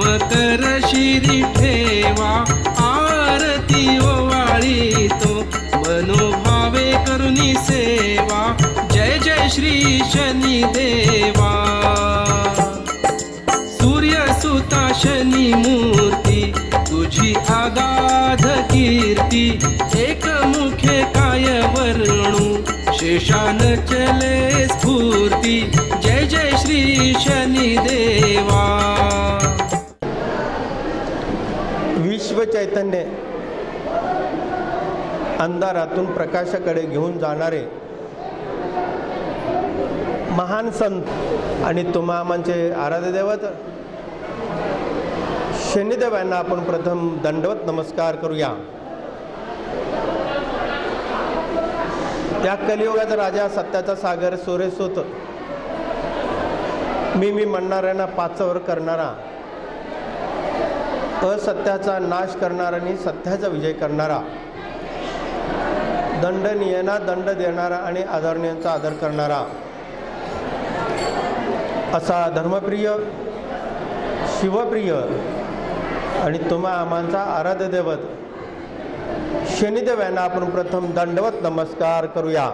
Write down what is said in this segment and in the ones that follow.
मकर शिरी ठेवा आरती ओवाळी तो मनोभावे करुणी सेवा जय जय श्री शनी देवा. सूर्य सुता शनी मूर्ती तुझी आगाध कीर्ती एक मुखे काय वर्णू शेषान चले स्फूर्ती जय जय श्री शनी देवा. शिवचैतन्य चैतन्य अंधारातून प्रकाशाकडे घेऊन जाणारे महान संत आणि तुम्हा म्हणजे आराध्य दैवत शनिदेव यांना आपण प्रथम दंडवत नमस्कार करूया. त्या कलियुगाचा राजा सत्याचा सागर सोरेसोत. मी मी म्हणणाऱ्यांना पाचावर करणारा असत्याचा नाश करणारा आणि सत्याचा विजय करणारा. दंडनीयना दंड देणारा आणि आदरणीयांचा आदर करणारा. असा धर्मप्रिय शिवप्रिय आणि तुम्हा आम्हाचा आराध्य दैवत शनिदेव यांना आपण प्रथम दंडवत नमस्कार करूया.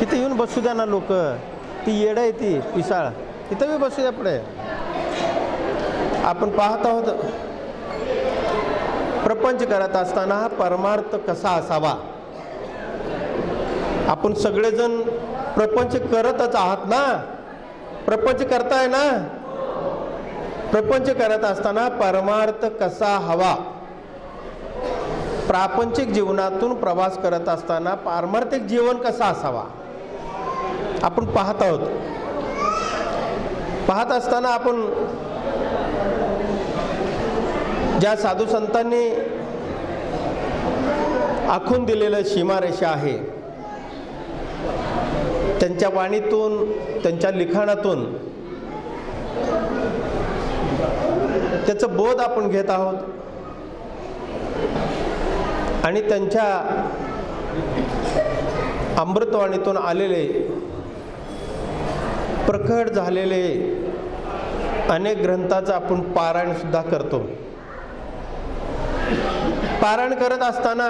इथे येऊन बसू द्या ना लोक. ती येडा येते पिसाळ. तिथं बी बसू द्या पुढे. आपण पाहत आहोत. प्रपंच करत असताना हा परमार्थ कसा असावा? आपण सगळेजण प्रपंच करतच आहात ना? प्रपंच करताय ना? प्रपंच करत असताना परमार्थ कसा हवा? प्रापंचिक जीवनातून प्रवास करत असताना पारमार्थिक जीवन कसा असावा? आपण पाहत आहोत. पाहत असताना आपण ज्या साधू संतांनी आखून दिलेलं सीमारेषा आहे त्यांच्या वाणीतून त्यांच्या लिखाणातून त्याचं बोध आपण घेत आहोत. आणि त्यांच्या अमृतवाणीतून आलेले प्रखट झालेले अनेक ग्रंथाचं आपण पारायण सुद्धा करतो. पारायण करत असताना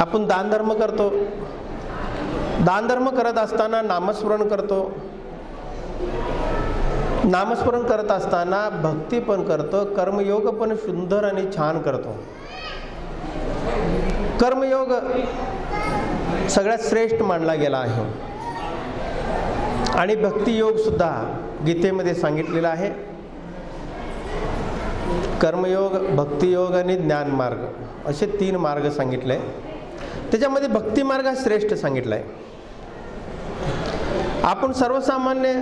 आपण दानधर्म करतो. दानधर्म करत असताना नामस्मरण करतो. नामस्मरण करत असताना भक्ती पण करतो कर्मयोग पण सुंदर आणि छान करतो. कर्मयोग सगळ्यात श्रेष्ठ मानला गेला आहे. आणि भक्तियोग सुद्धा गीतेमध्ये सांगितलेला आहे. कर्मयोग भक्तियोग आणि ज्ञानमार्ग असे तीन मार्ग सांगितले. त्याच्यामध्ये भक्तिमार्ग हा श्रेष्ठ सांगितला आहे आपण सर्वसामान्य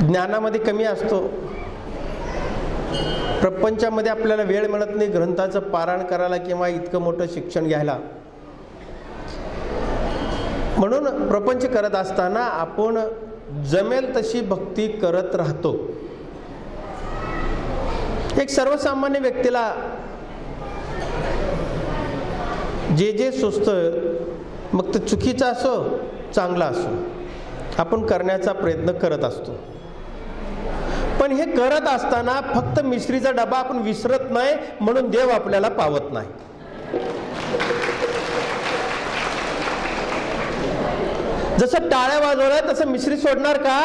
ज्ञानामध्ये कमी असतो. प्रपंचामध्ये आपल्याला वेळ मिळत नाही ग्रंथाचं पारायण करायला किंवा इतकं मोठं शिक्षण घ्यायला. म्हणून प्रपंच करत असताना आपण जमेल तशी भक्ती करत राहतो. एक सर्वसामान्य व्यक्तीला जे जे सुचतं मग ते चुकीचं असो चांगला असो आपण करण्याचा प्रयत्न करत असतो. पण हे करत असताना फक्त मिश्रीचा डबा आपण विसरत नाही म्हणून देव आपल्याला पावत नाही. जसं टाळ्या वाजवल्या तसं मिश्री सोडणार का?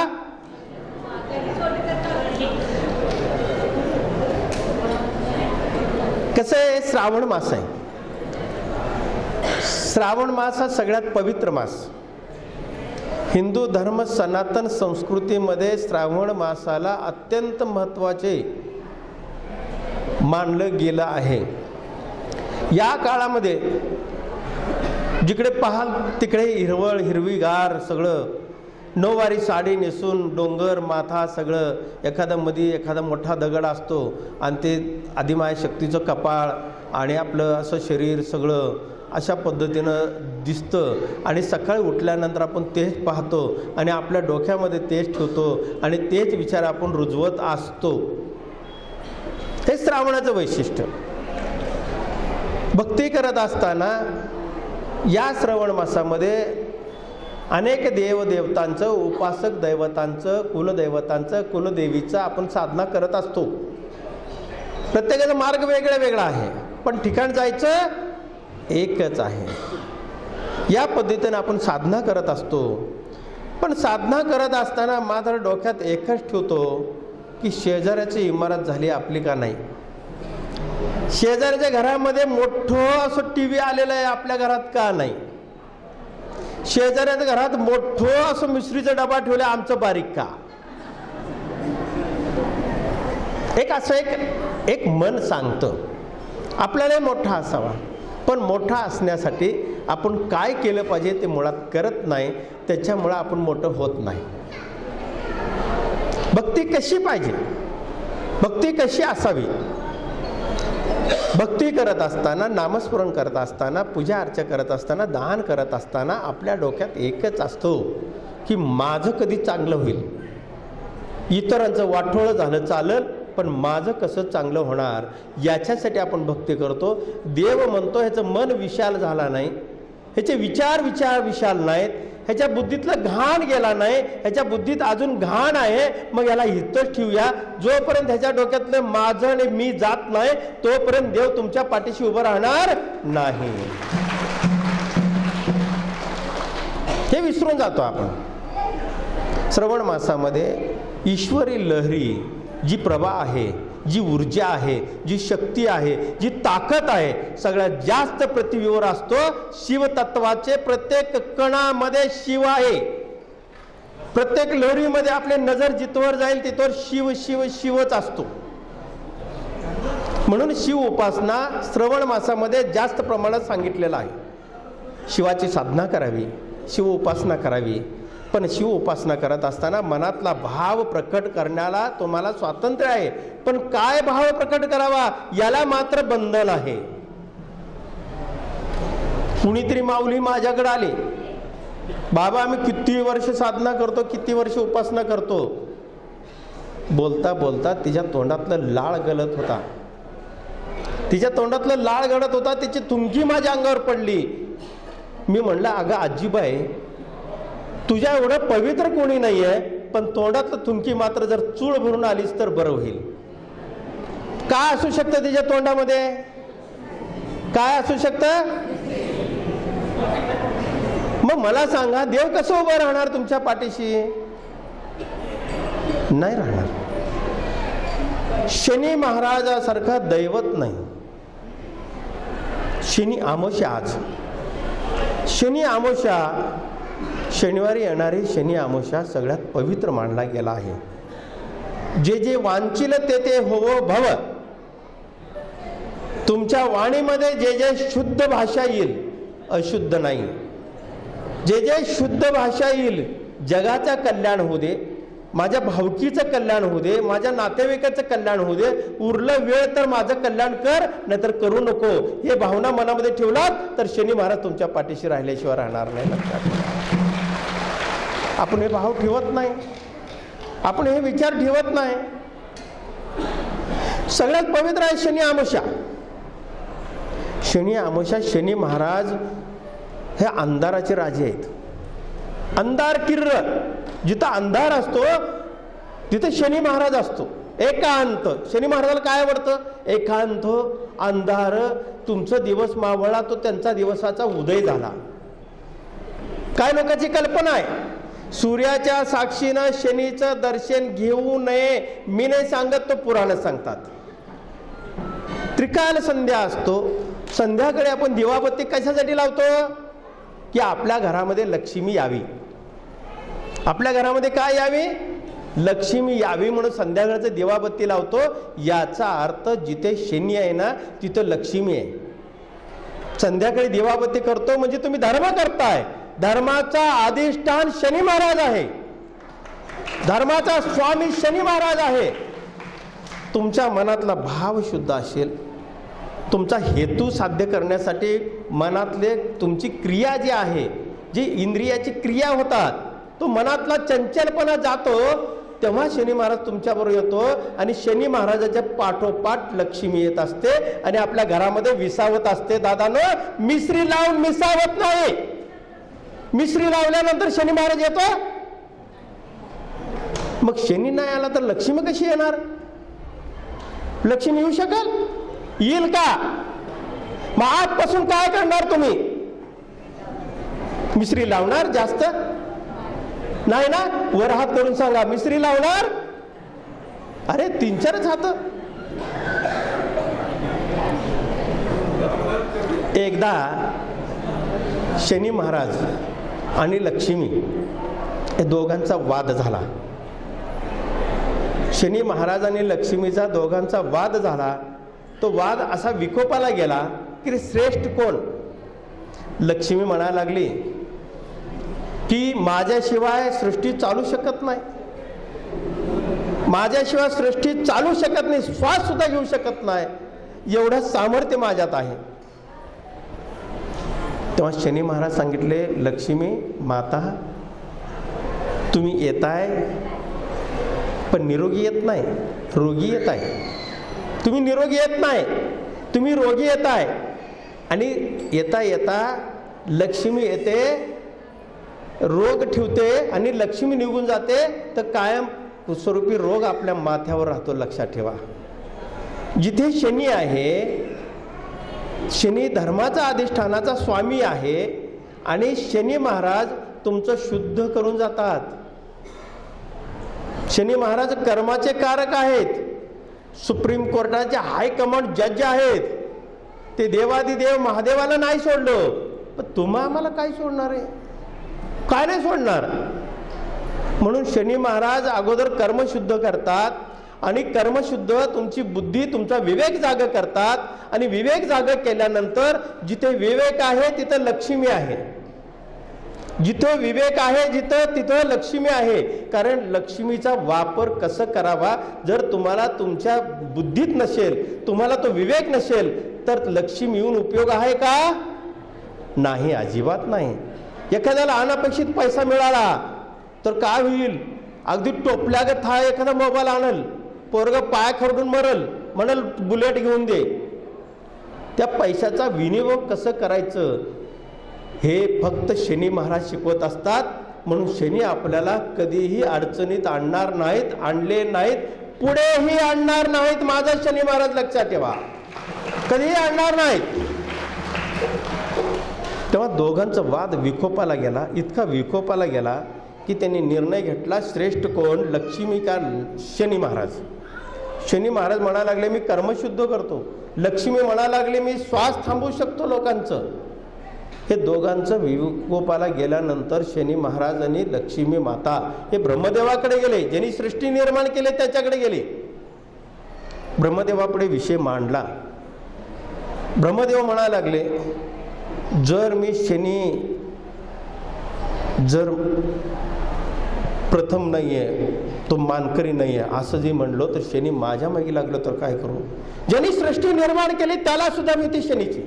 कसं आहे श्रावण मास आहे. श्रावण मास हा सगळ्यात पवित्र मास. हिंदू धर्म सनातन संस्कृतीमध्ये श्रावण मासाला अत्यंत महत्त्वाचे मानलं गेलं आहे. या काळामध्ये जिकडे पाहाल तिकडे हिरवळ हिरवीगार सगळं नऊवारी साडी नेसून डोंगर माथा सगळं एखादा मध्ये एखादा मोठा दगड असतो आणि ते आदिमाय शक्तीचं कपाळ आणि आपलं असं शरीर सगळं अशा पद्धतीनं दिसतं. आणि सकाळी उठल्यानंतर आपण तेच पाहतो आणि आपल्या डोक्यामध्ये तेच ठेवतो आणि तेच विचार आपण रुजवत असतो. हे श्रावणाचं वैशिष्ट्य. भक्ती करत असताना या श्रवण मासामध्ये अनेक देवदेवतांचं उपासक दैवतांचं कुलदैवतांचं कुलदेवीचं आपण साधना करत असतो. प्रत्येकाचा मार्ग वेगळा वेगळा आहे पण ठिकाण जायचं एकच आहे. या पद्धतीने आपण साधना करत असतो. पण साधना करत असताना मात्र डोक्यात एकच ठेवतो की शेजाऱ्याची इमारत झाली आपली का नाही? शेजाऱ्याच्या घरामध्ये मोठं असं टी व्ही आलेलं आहे आपल्या घरात का नाही? शेजाऱ्याच्या घरात मोठं असं मिश्रीचा डबा ठेवला आमचं बारीक का? एक असं एक एक मन सांगतं. आपल्याला मोठा असावा. पण मोठा असण्यासाठी आपण काय केलं पाहिजे ते मुळात करत नाही त्याच्यामुळं आपण मोठं होत नाही. भक्ती कशी पाहिजे? भक्ती कशी असावी? भक्ती करत असताना नामस्मरण करत असताना पूजा अर्चा करत असताना दान करत असताना आपल्या डोक्यात एकच असतो की माझं कधी चांगलं होईल. इतरांचं वाठोळं झालं चालल पण माझं कसं चांगलं होणार? याच्यासाठी आपण भक्ती करतो. देव म्हणतो ह्याचं मन विशाल झाला नाही. ह्याचे विचार विचार विशाल नाहीत. ह्याच्या बुद्धीतलं घाण गेला नाही ह्याच्या बुद्धीत अजून घाण आहे मग याला इथंच ठेवूया. जोपर्यंत ह्याच्या डोक्यातलं माझं आणि मी जात नाही तोपर्यंत देव तुमच्या पाठीशी उभं राहणार नाही. हे विसरून जातो आपण. श्रवण मासामध्ये ईश्वरी लहरी जी प्रभा आहे जी ऊर्जा आहे जी शक्ती आहे जी ताकद आहे सगळ्यात जास्त पृथ्वीवर असतो शिवतत्वाचे प्रत्येक कणामध्ये शिव आहे. प्रत्येक लोहरीमध्ये आपले नजर जिथवर जाईल तिथवर शिव शिव शिवच असतो. म्हणून शिव उपासना श्रवण मासामध्ये जास्त प्रमाणात सांगितलेलं आहे. शिवाची साधना करावी शिव उपासना करावी पण शिव उपासना करत असताना मनातला भाव प्रकट करण्याला तुम्हाला स्वातंत्र्य आहे. पण काय भाव प्रकट करावा? याला मात्र बंधन आहे. कुणीतरी माऊली माझ्याकडे आले. बाबा आम्ही किती वर्ष साधना करतो किती वर्ष उपासना करतो? बोलता बोलता तिच्या तोंडातलं लाळ गलत होता. तिच्या तोंडातलं लाळ गळत होता तिची तुमकी माझ्या अंगावर पडली. मी म्हणलं अगं आजीबाई तुझ्या एवढं पवित्र कोणी नाही आहे पण तोंडातलं थुंकी मात्र जर चूळ भरून आलीस तर बरं होईल. काय असू शकतं तिच्या तोंडामध्ये? काय असू शकतं? मग मला सांगा देव कसं उभं राहणार तुमच्या पाठीशी? नाही राहणार. शनी महाराजासारखा दैवत नाही. शनी आमोशा आज. शनी आमोशा शनिवारी येणारी शनी आमोशा सगळ्यात पवित्र मानला गेला आहे. जे जे वांचिल ते ते होवो भव. तुमच्या वाणीमध्ये जे जे शुद्ध भाषा येईल अशुद्ध नाही. जे जे शुद्ध भाषा येईल जगाचं कल्याण होऊ दे माझ्या भावकीचं कल्याण होऊ दे माझ्या नातेवाईकाचं कल्याण होऊ दे उरलं वेळ तर माझं कल्याण कर नाहीतर करू नको. हे भावना मनामध्ये ठेवलात तर शनी महाराज तुमच्या पाठीशी राहिल्याशिवाय राहणार नाही. लक्षात आपण हे भाव ठेवत नाही. आपण हे विचार ठेवत नाही. सगळ्यात पवित्र आहे शनी आमोशा. शनी आमोशा शनी महाराज हे अंधाराचे राजे आहेत. अंधार किर्र जिथं अंधार असतो तिथे शनी महाराज असतो. एकांत. शनी महाराजाला काय आवडतं? एकांत अंधार. तुमचं दिवस मावळला तो त्यांचा दिवसाचा उदय झाला. काय लोकांची कल्पना आहे? सूर्याच्या साक्षीनं शनीचं दर्शन घेऊ नये. मी नाही सांगत तो पुराण सांगतात. त्रिकाल संध्या असतो. संध्याकाळी आपण दिवाबत्ती कशासाठी लावतो? की आपल्या घरामध्ये लक्ष्मी यावी. आपल्या घरामध्ये काय यावी? लक्ष्मी यावी म्हणून संध्याकाळचं दिवाबत्ती लावतो. याचा अर्थ जिथे शनी आहे ना तिथं लक्ष्मी आहे. संध्याकाळी दिवाबत्ती करतो म्हणजे तुम्ही धर्म करताय. धर्माचा अधिष्ठान शनी महाराज आहे. धर्माचा स्वामी शनी महाराज आहे. तुमच्या मनातला भाव शुद्ध असेल. तुमचा हेतू साध्य करण्यासाठी मनातले तुमची क्रिया जी आहे जी इंद्रियाची क्रिया होतात तो मनातला चंचलपणा जातो तेव्हा शनी महाराज तुमच्याबरोबर येतो आणि शनी महाराजाच्या पाठोपाठ लक्ष्मी येत असते आणि आपल्या घरामध्ये विसावत असते. दादानं मिसरी लावून मिसावत नाही. मिश्री लावल्यानंतर शनी महाराज येतो मग शनी नाही आला तर लक्ष्मी कशी येणार? लक्ष्मी येऊ शकेल? येईल का? मग आजपासून काय करणार तुम्ही? मिश्री लावणार जास्त? नाही ना? वर हात करून सांगा मिश्री लावणार? अरे तीन चारच हात. एकदा शनी महाराज आणि लक्ष्मी या दोघांचा वाद झाला. शनी महाराज आणि लक्ष्मीचा दोघांचा वाद झाला. तो वाद असा विकोपाला गेला की श्रेष्ठ कोण? लक्ष्मी म्हणायला लागली की माझ्याशिवाय सृष्टी चालू शकत नाही. माझ्याशिवाय सृष्टी चालू शकत नाही श्वास सुद्धा घेऊ शकत नाही. एवढं सामर्थ्य माझ्यात आहे. तेव्हा शनी महाराज सांगितले लक्ष्मी माता तुम्ही येताय पण निरोगी येत नाही रोगी येत आहे. तुम्ही निरोगी येत नाही तुम्ही रोगी येत आहे. आणि येता येता लक्ष्मी येते रोग ठेवते आणि लक्ष्मी निघून जाते तर कायम स्वरूपी रोग आपल्या माथ्यावर राहतो लक्षात ठेवा. जिथे शनी आहे शनी धर्माचा अधिष्ठानाचा स्वामी आहे आणि शनी महाराज तुमचं शुद्ध करून जातात. शनी महाराज कर्माचे कारक आहेत. सुप्रीम कोर्टाचे हायकमांड जज आहेत. ते देवादिदेव महादेवाला नाही सोडलं. पण तुम्हा आम्हाला काय सोडणार आहे? काय नाही सोडणार? म्हणून शनी महाराज अगोदर कर्म शुद्ध करतात. आणि कर्मशुद्ध तुमची बुद्धी तुमचा विवेक जाग करतात. आणि विवेक जाग केल्यानंतर जिथे विवेक आहे तिथं लक्ष्मी आहे. जिथं विवेक आहे जिथं तिथं लक्ष्मी आहे. कारण लक्ष्मीचा वापर कसं करावा? जर तुम्हाला तुमच्या बुद्धीत नसेल तुम्हाला तो विवेक नसेल तर लक्ष्मी येऊन उपयोग आहे का? नाही अजिबात नाही. एखाद्याला अनपेक्षित पैसा मिळाला तर काय होईल? अगदी टोपल्यागत हा एखादा मोबाईल आणल पोरग पाय खरडून मरल म्हणल बुलेट घेऊन दे. त्या पैशाचा विनियोग कसं करायचं? हे फक्त शनी महाराज शिकवत असतात. म्हणून शनी आपल्याला कधीही अडचणीत आणणार नाहीत आणले नाहीत पुढेही आणणार नाहीत. माझा शनी महाराज लक्षात ठेवा. कधीही आणणार नाहीत. तेव्हा दोघांचा वाद विकोपाला गेला. इतका विकोपाला गेला की त्यांनी निर्णय घेतला श्रेष्ठ कोण? लक्ष्मी का शनी महाराज? शनी महाराज म्हणा लागले मी कर्मशुद्ध करतो. लक्ष्मी म्हणा लागले मी श्वास थांबवू शकतो लोकांचं. हे दोघांचं विकोपाला गेल्यानंतर शनी महाराज आणि लक्ष्मी माता हे ब्रह्मदेवाकडे गेले. ज्यांनी सृष्टी निर्माण केले त्याच्याकडे गेले. ब्रह्मदेवापुढे विषय मांडला. ब्रह्मदेव म्हणा लागले जर मी शनी जर प्रथम नाही आहे तो मानकरी नाही आहे असं जे म्हणलो तर शनी माझ्या मागे लागलो तर काय करू? ज्यांनी सृष्टी निर्माण केली त्याला सुद्धा भीती शनीची.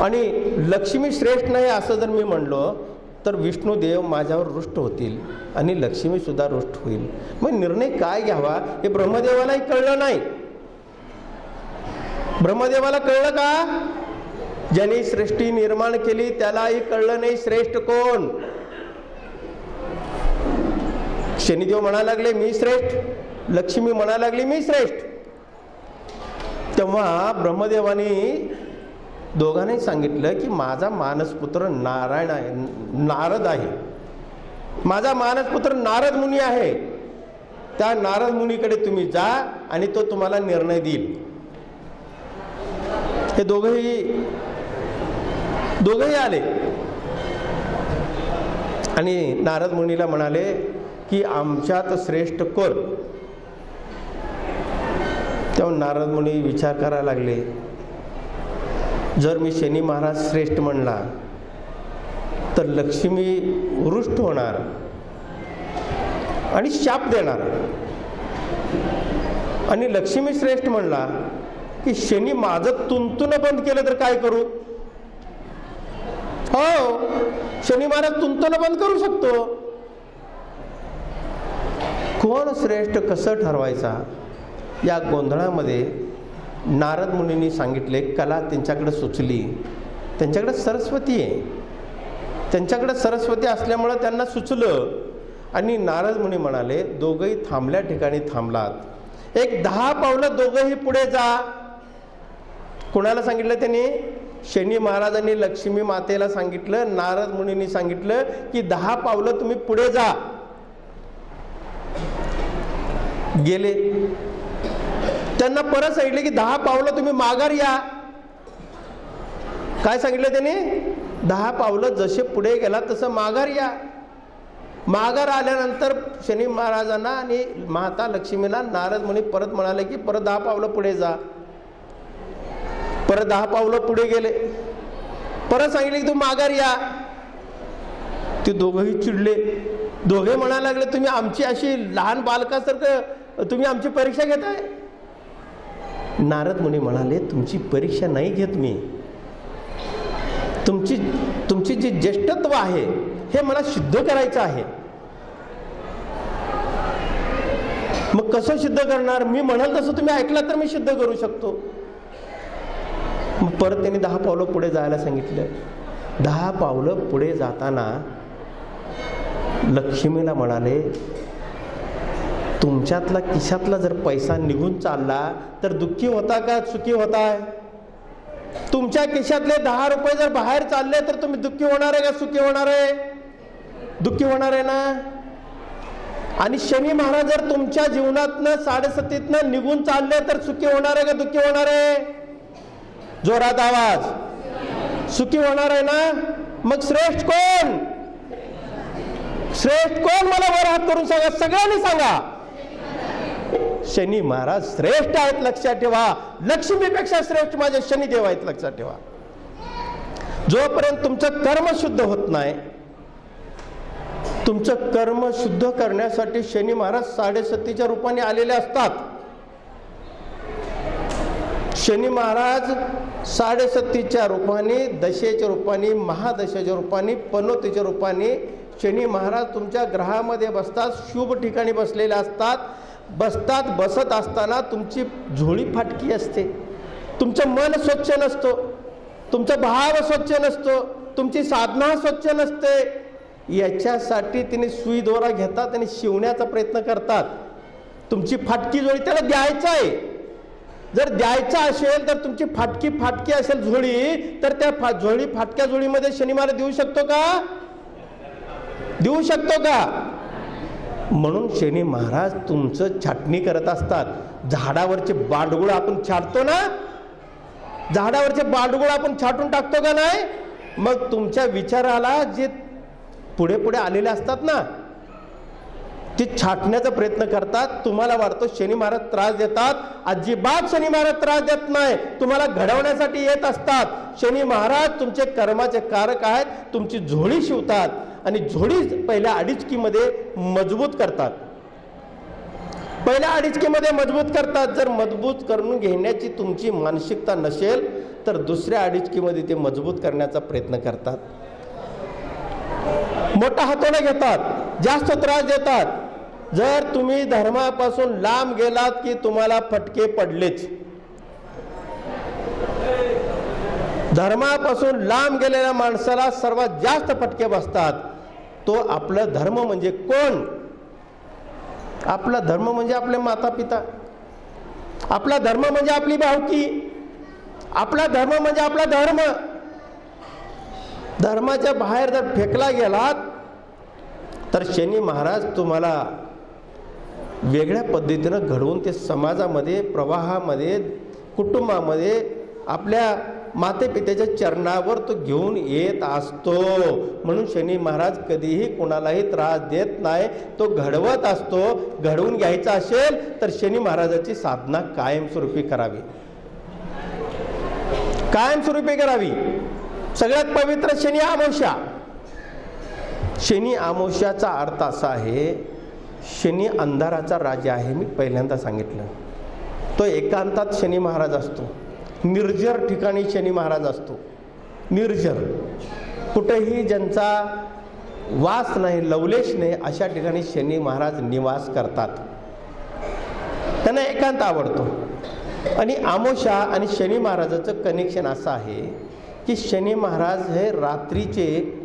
आणि लक्ष्मी श्रेष्ठ नाही असं जर मी म्हणलो तर विष्णुदेव माझ्यावर रुष्ट होतील आणि लक्ष्मी सुद्धा रुष्ट होईल. मग निर्णय काय घ्यावा हे ब्रह्मदेवालाही कळलं नाही. ब्रह्मदेवाला कळलं का? ज्यांनी सृष्टी निर्माण केली त्यालाही कळलं नाही श्रेष्ठ कोण? शनिदेव म्हणायला लागले मी श्रेष्ठ. लक्ष्मी म्हणायला लागली मी श्रेष्ठ. तेव्हा ब्रह्मदेवाने दोघांनी सांगितलं की माझा मानसपुत्र नारायण आहे नारद आहे. माझा मानसपुत्र नारद मुनी आहे. त्या नारद मुनीकडे तुम्ही जा आणि तो तुम्हाला निर्णय देईल. हे दोघंही दोघंही आले. आणि नारद मुनीला म्हणाले की आमच्यात श्रेष्ठ कोण? तेव्हा नारद मुनी विचार करायला लागले. जर मी शनी महाराज श्रेष्ठ म्हणला तर लक्ष्मी रुष्ट होणार आणि शाप देणार. आणि लक्ष्मी श्रेष्ठ म्हणला की शनी माझं तुंतुन बंद केलं तर काय करू? हो शनी महाराज तुंतन बंद करू शकतो. कोण श्रेष्ठ कसं ठरवायचा? या गोंधळामध्ये नारद मुनींनी सांगितले कला त्यांच्याकडे सुचली. त्यांच्याकडे सरस्वती आहे. त्यांच्याकडे सरस्वती असल्यामुळं त्यांना सुचलं. आणि नारद मुनी म्हणाले दोघंही थांबल्या ठिकाणी थांबलात. एक दहा पावलं दोघंही पुढे जा. कुणाला सांगितलं त्यांनी? शनी महाराजांनी लक्ष्मी मातेला सांगितलं नारद मुनींनी सांगितलं की दहा पावलं तुम्ही पुढे जा. गेले. त्यांना परत सांगितले की दहा पावलं तुम्ही माघार या. काय सांगितलं त्याने? दहा पावलं जसे पुढे गेला तसं माघार या. माघार आल्यानंतर शनी महाराजांना आणि माता लक्ष्मीला नारद मुनी परत म्हणाले की परत दहा पावलं पुढे जा. परत दहा पावलं पुढे गेले. परत सांगितले की तू माघार या. ते दोघंही चिडले. दोघे म्हणायला लागले तुम्ही आमची अशी लहान बालकासारखं तुम्ही आमची परीक्षा घेताय? नारद मुनी म्हणाले तुमची परीक्षा नाही घेत मी. तुमची तुमची जी ज्येष्ठत्व आहे हे मला सिद्ध करायचं आहे. मग कसं सिद्ध करणार? मी म्हणाल तसं तुम्ही ऐकलं तर मी सिद्ध करू शकतो. मग परत त्यांनी दहा पावलं पुढे जायला सांगितलं. दहा पावलं पुढे जाताना लक्ष्मीला म्हणाले तुमच्यातला खिशातला जर पैसा निघून चालला तर दुःखी होता का सुखी होताय तुमच्या खिशातले दहा रुपये जर बाहेर चालले तर तुम्ही दुःखी होणार आहे का सुखी होणार आहे? दुःखी होणार आहे ना? आणि शनी महाराज जर तुमच्या जीवनातनं साडेसतीतनं निघून चालले तर सुखी होणार आहे का दुःखी होणार आहे? जोरात आवाज. सुखी होणार आहे ना? मग श्रेष्ठ कोण? श्रेष्ठ कोण? मला वर हात करून सांगा. सगळ्यांनी सांगा. शनी महाराज श्रेष्ठ आहेत लक्षात ठेवा. लक्ष्मीपेक्षा श्रेष्ठ माझे शनिदेव आहेत लक्षात ठेवा. जोपर्यंत तुमचं कर्म शुद्ध होत नाही तुमचं कर्म शुद्ध करण्यासाठी शनी महाराज साडेसतीच्या रूपाने आलेले असतात. शनी महाराज साडेसतीच्या रूपाने दशेच्या रूपाने महादशेच्या रूपाने पनोतीच्या रूपाने शनी महाराज तुमच्या ग्रहामध्ये बसतात शुभ ठिकाणी बसलेले असतात. बसतात बसत असताना तुमची झोळी फाटकी असते. तुमचं मन स्वच्छ नसतो. तुमचा भाव स्वच्छ नसतो. तुमची साधना स्वच्छ नसते. याच्यासाठी तिने सुई दोरा घेतात आणि शिवण्याचा प्रयत्न करतात. तुमची फाटकी झोळी त्याला द्यायचं आहे. जर द्यायचा असेल तर तुमची फाटकी फाटकी असेल झोळी तर त्या फा झोळी फाटक्या झोळीमध्ये शनिवार देऊ शकतो का? देऊ शकतो का? म्हणून शनी महाराज तुमचं छाटणी करत असतात. झाडावरचे बांडगुळ आपण छाटतो ना? झाडावरचे बांडगुळ आपण छाटून टाकतो का नाही? मग तुमच्या विचाराला जे पुढे पुढे आलेले असतात ना ते छाटण्याचा प्रयत्न करतात. तुम्हाला वाटतो शनी महाराज त्रास देतात? अजिबात शनी महाराज त्रास देत नाही. तुम्हाला घडवण्यासाठी येत असतात. शनी महाराज तुमचे कर्माचे कारक आहेत. तुमची झोळी शिवतात. आणि झोळी पहिल्या अडीचकीमध्ये मजबूत करतात. पहिल्या अडीचकीमध्ये मजबूत करतात. जर मजबूत करून घेण्याची तुमची मानसिकता नसेल तर दुसऱ्या अडीचकीमध्ये ते मजबूत करण्याचा प्रयत्न करतात. मोठा हातोडा घेतात. जास्त त्रास देतात. जर तुम्ही धर्मापासून लांब गेलात की तुम्हाला फटके पडलेच. धर्मापासून लांब गेलेल्या माणसाला सर्वात जास्त फटके बसतात. तो आपला धर्म म्हणजे कोण? आपला धर्म म्हणजे आपले माता पिता आपला धर्म म्हणजे आपली भावकी. आपला धर्म म्हणजे आपला धर्म. धर्माच्या बाहेर जर फेकला गेलात तर शनी महाराज तुम्हाला वेगळ्या पद्धतीनं घडवून ते समाजामध्ये प्रवाहामध्ये कुटुंबामध्ये आपल्या मातेपित्याच्या चरणावर तो घेऊन येत असतो. म्हणून शनी महाराज कधीही कोणालाही त्रास देत नाही. तो घडवत असतो. घडवून घ्यायचा असेल तर शनी महाराजाची साधना कायमस्वरूपी करावी. कायमस्वरूपी करावी. सगळ्यात पवित्र शनी आमोशा. शनी आमोशाचा अर्थ असा आहे शनी अंधाराचा राजा आहे. मी पहिल्यांदा सांगितलं. तो एकांतात शनी महाराज असतो. निर्जर ठिकाणी शनी महाराज असतो. निर्जर. कुठेही ज्यांचा वास नाही लवलेश नाही अशा ठिकाणी शनी महाराज निवास करतात. त्यांना एकांत आवडतो. आणि आमोशा आणि शनी महाराजाचं कनेक्शन असं आहे की शनी महाराज हे रात्रीचे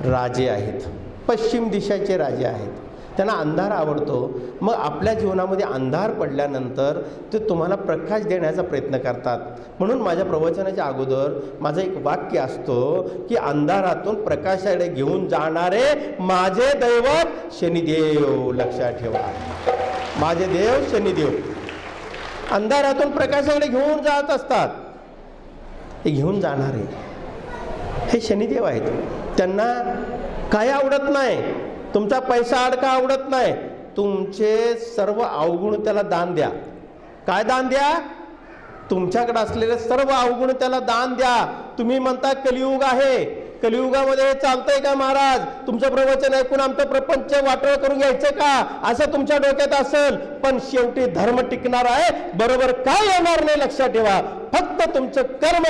राजे आहेत. पश्चिम दिशाचे राजे आहेत. त्यांना अंधार आवडतो. मग आपल्या जीवनामध्ये अंधार पडल्यानंतर ते तुम्हाला प्रकाश देण्याचा प्रयत्न करतात. म्हणून माझ्या प्रवचनाच्या अगोदर माझं एक वाक्य असतो की अंधारातून प्रकाशाकडे घेऊन जाणारे माझे दैवत शनिदेव लक्षात ठेवा. माझे देव शनिदेव. अंधारातून प्रकाशाकडे घेऊन जात असतात. हे घेऊन जाणारे हे शनिदेव आहेत. त्यांना काय आवडत नाही. तुमचा पैसा अडका आवडत नाही. तुमचे सर्व अवगुण त्याला दान द्या. काय दान द्या? तुमच्याकडे असलेले सर्व अवगुण त्याला दान द्या. तुम्ही म्हणता कलियुग आहे. कलियुगामध्ये चालतंय का महाराज? तुमचं प्रवचन ऐकून आमचं प्रपंच वाटोळ करून घ्यायचं का? असं तुमच्या डोक्यात असेल. पण शेवटी धर्म टिकणार आहे. बरोबर काय येणार नाही लक्षात ठेवा. फक्त तुमचं कर्म.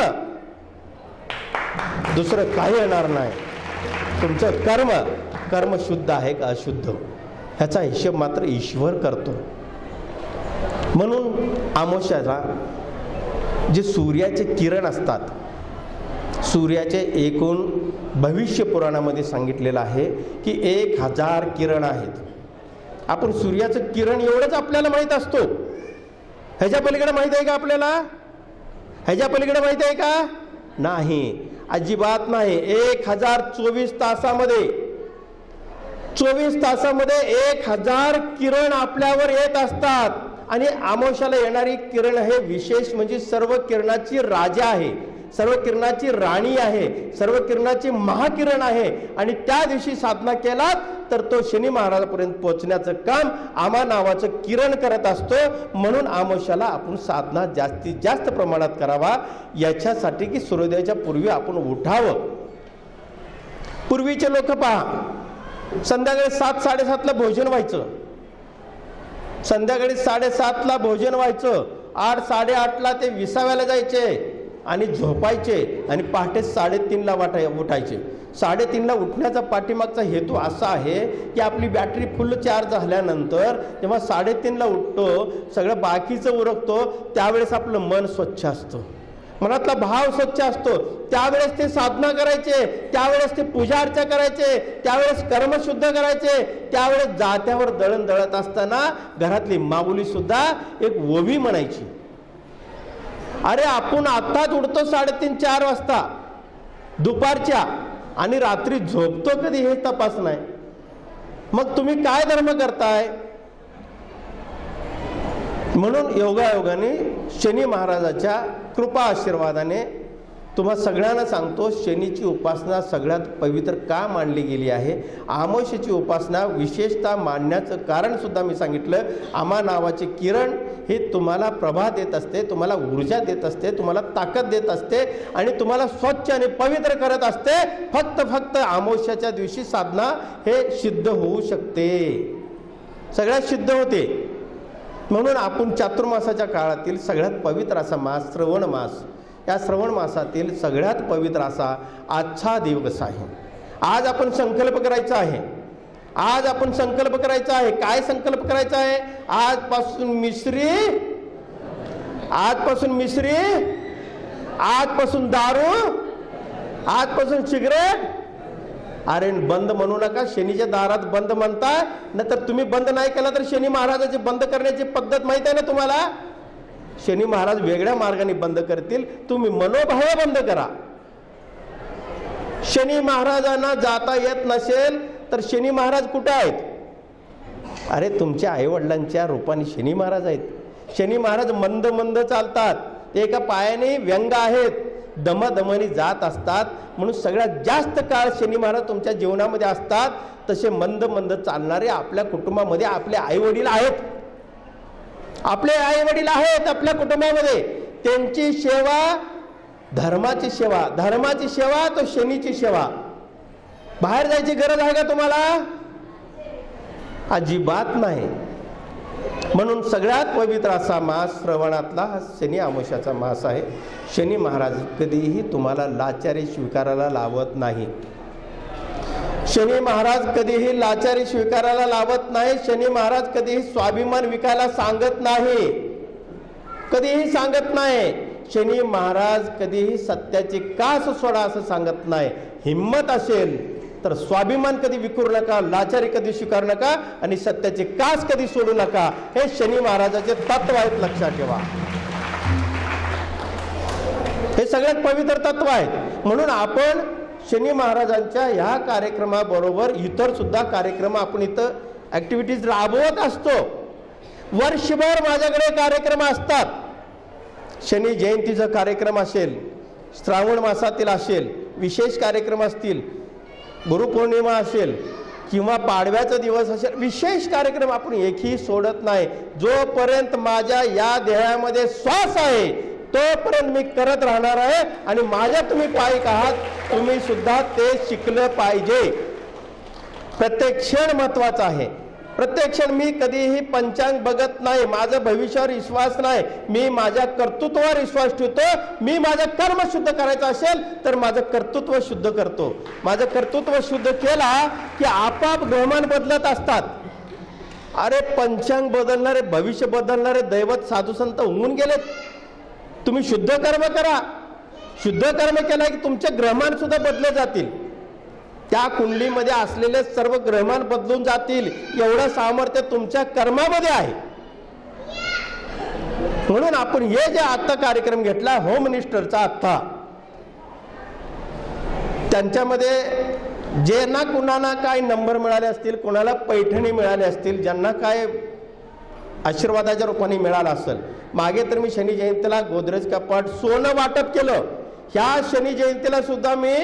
दुसरं काही येणार नाही. तुमचं कर्म. कर्म शुद्ध आहे का अशुद्ध? ह्याचा हिशोब मात्र ईश्वर करतो. म्हणून आमोशाला जे सूर्याचे किरण असतात सूर्याचे एकूण भविष्य पुराणामध्ये सांगितलेलं आहे की एक हजार किरण आहेत. आपण सूर्याचं किरण एवढंच आपल्याला माहीत असतो. ह्याच्या पलीकडे माहीत आहे का आपल्याला? ह्याच्या पलीकडे माहीत आहे का? नाही. अजिबात नाही. एक हजार चोवीस तासामध्ये चोवीस तासामध्ये एक हजार किरण आपल्यावर येत असतात. आणि आमोशाला येणारी किरण हे विशेष म्हणजे सर्व किरणाची राजा आहे. सर्व किरणाची राणी आहे. सर्व किरणाची महाकिरण आहे. आणि त्या दिवशी साधना केलात तर तो शनी महाराजापर्यंत पोहोचण्याचं काम आमा नावाचं किरण करत असतो. म्हणून आमोशाला आपण साधना जास्तीत जास्त प्रमाणात करावा. याच्यासाठी की सूर्योदयाच्या पूर्वी आपण उठावं. पूर्वीचे लोक पहा. संध्याकाळी सात साडेसातला भोजन व्हायचं. संध्याकाळी साडेसातला भोजन व्हायचं. आठ साडेआठला ते विसाव्याला जायचे आणि झोपायचे आणि पहाटे साडेतीनला वाटाय उठायचे. साडेतीनला उठण्याचा पाठीमागचा हेतू असा आहे की आपली बॅटरी फुल चार्ज झाल्यानंतर जेव्हा साडेतीनला उठतो सगळं बाकीचं उरकतो त्यावेळेस आपलं मन स्वच्छ असतं. मनातला भाव स्वच्छ असतो. त्यावेळेस ते साधना करायचे त्यावेळेस ते पूजा अर्चा करायचे त्यावेळेस कर्म शुद्ध करायचे त्यावेळेस जात्यावर दळण दळत असताना घरातली माऊली सुद्धा एक ओवी म्हणायची. अरे आपण आत्ताच उडतो साडेतीन चार वाजता दुपारच्या आणि रात्री झोपतो कधी हे तपास नाही. मग तुम्ही काय धर्म करताय? म्हणून योगायोगाने शनी महाराजाच्या कृपा आशीर्वादाने तुम्हा सगळ्यांना सांगतो शनीची उपासना सगळ्यात पवित्र का मानली गेली आहे? आमोशेची उपासना विशेषतः मानण्याचं कारणसुद्धा मी सांगितलं. आमा नावाचे किरण हे तुम्हाला प्रभा देत असते तुम्हाला ऊर्जा देत असते तुम्हाला ताकद देत असते आणि तुम्हाला स्वच्छ आणि पवित्र करत असते. फक्त फक्त आमोशाच्या दिवशी साधना हे सिद्ध होऊ शकते. सगळ्यात सिद्ध होते. म्हणून आपण चातुर्मासाच्या काळातील सगळ्यात पवित्र असा मास श्रवण मास. या श्रवण मासातील सगळ्यात पवित्र असा आजचा दिवस आहे. आज आपण संकल्प करायचा आहे. आज आपण संकल्प करायचा आहे. काय संकल्प करायचा आहे? आजपासून मिश्री. आजपासून मिश्री. आजपासून दारू. आजपासून सिगरेट. अरे बंद म्हणू नका शनीच्या दारात बंद म्हणताय नंतर तुम्ही बंद नाही केला तर शनी महाराजाची बंद करण्याची पद्धत माहीत आहे ना तुम्हाला? शनी महाराज वेगळ्या मार्गाने बंद करतील तुम्ही मनोभाव बंद करा. शनी महाराजांना जाता येत नसेल तर शनी महाराज कुठे आहेत? अरे तुमच्या आईवडिलांच्या रूपाने शनी महाराज आहेत. शनी महाराज मंद मंद चालतात. ते एका पायाने व्यंग आहेत. दमादमाने जात असतात. म्हणून सगळ्यात जास्त काळ शनी महाराज तुमच्या जीवनामध्ये असतात. तसे मंद मंद चालणारे आपल्या कुटुंबामध्ये आपले आई वडील आहेत. आपले आई वडील आहेत आपल्या कुटुंबामध्ये. त्यांची सेवा धर्माची सेवा धर्माची सेवा तो शनीची सेवा. बाहेर जायची गरज आहे का तुम्हाला? अजिबात नाही. म्हणून सगळ्यात पवित्र असा मास श्रवणातला हा शनी आमोशाचा मास आहे. शनी महाराज कधीही तुम्हाला लाचारी स्वीकारायला लावत नाही. शनी महाराज कधीही लाचारी स्वीकारायला लावत नाही. शनी महाराज कधीही स्वाभिमान विकायला सांगत नाही. कधीही सांगत नाही. शनी महाराज कधीही सत्याची कास सोडा असं सांगत नाही. हिंमत असेल तर स्वाभिमान कधी विकू नका लाचारी कधी स्वीकारू नका आणि सत्याचे कास कधी सोडू नका हे शनी महाराजाचे तत्व आहेत लक्षात ठेवा. हे सगळ्यात पवित्र तत्व आहेत. म्हणून आपण शनी महाराजांच्या ह्या कार्यक्रमाबरोबर इतर सुद्धा कार्यक्रम आपण इथं ऍक्टिव्हिटीज राबवत असतो. वर्षभर माझ्याकडे कार्यक्रम असतात. शनी जयंतीचा कार्यक्रम असेल श्रावण मासातील असेल विशेष कार्यक्रम असतील गुरुपौर्णिमा असेल किंवा पाडव्याचा दिवस असेल विशेष कार्यक्रम आपण एकही सोडत नाही. जोपर्यंत माझ्या या देहामध्ये श्वास आहे तोपर्यंत मी करत राहणार आहे आणि माझ्या तुम्ही पायिक आहात तुम्ही सुद्धा ते शिकलं पाहिजे. प्रत्येक क्षण महत्त्वाचा आहे. प्रत्येक क्षण मी कधीही पंचांग बघत नाही. माझं भविष्यावर विश्वास नाही. मी माझ्या कर्तृत्वावर विश्वास ठेवतो. मी माझं कर्म शुद्ध करायचं असेल तर माझं कर्तृत्व शुद्ध करतो. माझं कर्तृत्व शुद्ध केला की आपाप ग्रहमान बदलत असतात. अरे पंचांग बदलणारे भविष्य बदलणारे दैवत साधू संत होऊन गेलेत. तुम्ही शुद्ध कर्म करा. शुद्ध कर्म केला की तुमचे ग्रहमान सुद्धा बदले जातील. त्या कुंडलीमध्ये असलेले सर्व ग्रहमान बदलून जातील एवढं सामर्थ्य तुमच्या कर्मामध्ये आहे. म्हणून आपण हे जे आता कार्यक्रम घेतला होम मिनिस्टरचा आत्ता त्यांच्यामध्ये जे ना कुणाला काय नंबर मिळाले असतील कुणाला पैठणी मिळाले असतील ज्यांना काय आशीर्वादाच्या रूपाने मिळाला असेल मागे तर मी शनी जयंतीला गोदरेज कपाट सोनं वाटप केलं. ह्या शनी जयंतीला सुद्धा मी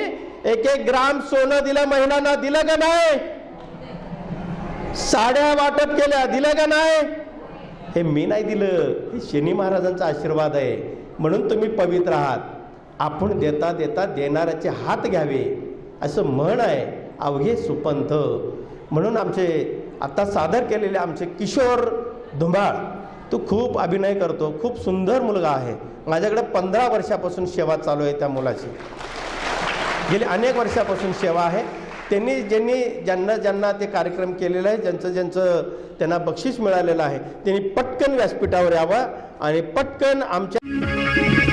एक एक ग्राम सोनं दिलं महिलांना दिलं का नाही? साड्या वाटप केल्या दिलं का नाही? हे मी नाही दिलं. हे शनी महाराजांचा आशीर्वाद आहे. म्हणून तुम्ही पवित्र आहात. आपण देता देता देणाऱ्याचे हात घ्यावे. असं म्हण आहे. अवघे सुपंथ. म्हणून आमचे आता सादर केलेले आमचे किशोर धुमाळ तो खूप अभिनय करतो. खूप सुंदर मुलगा आहे. माझ्याकडे पंधरा वर्षापासून सेवा चालू आहे त्या मुलाची. गेली अनेक वर्षापासून सेवा आहे. त्यांनी ज्यांनी ज्यांना ज्यांना ते कार्यक्रम केलेला आहे ज्यांचं ज्यांचं त्यांना बक्षीस मिळालेलं आहे त्यांनी पटकन व्यासपीठावर यावं आणि पटकन आमच्या